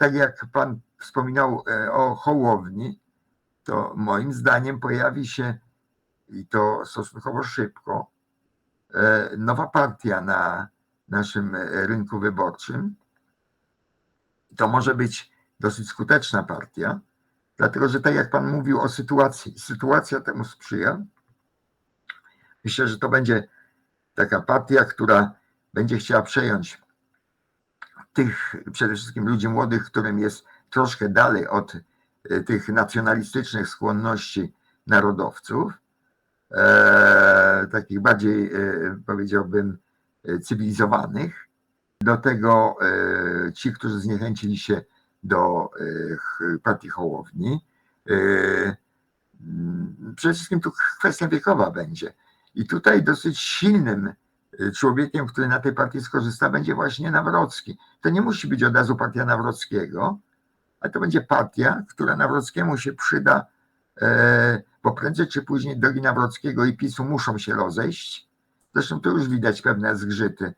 tak jak pan wspominał e, o Hołowni, to moim zdaniem pojawi się i to stosunkowo szybko e, nowa partia na naszym rynku wyborczym. To może być dosyć skuteczna partia, dlatego że tak jak pan mówił o sytuacji, sytuacja temu sprzyja. Myślę, że to będzie taka partia, która będzie chciała przejąć tych przede wszystkim ludzi młodych, którym jest troszkę dalej od e, tych nacjonalistycznych skłonności narodowców, e, takich bardziej, e, powiedziałbym, cywilizowanych. Do tego ci, którzy zniechęcili się do partii Hołowni. Przede wszystkim tu kwestia wiekowa będzie. I tutaj dosyć silnym człowiekiem, który na tej partii skorzysta, będzie właśnie Nawrocki. To nie musi być od razu partia Nawrockiego, ale to będzie partia, która Nawrockiemu się przyda, e, bo prędzej czy później drogi Nawrockiego i PiSu muszą się rozejść. Zresztą tu już widać pewne zgrzyty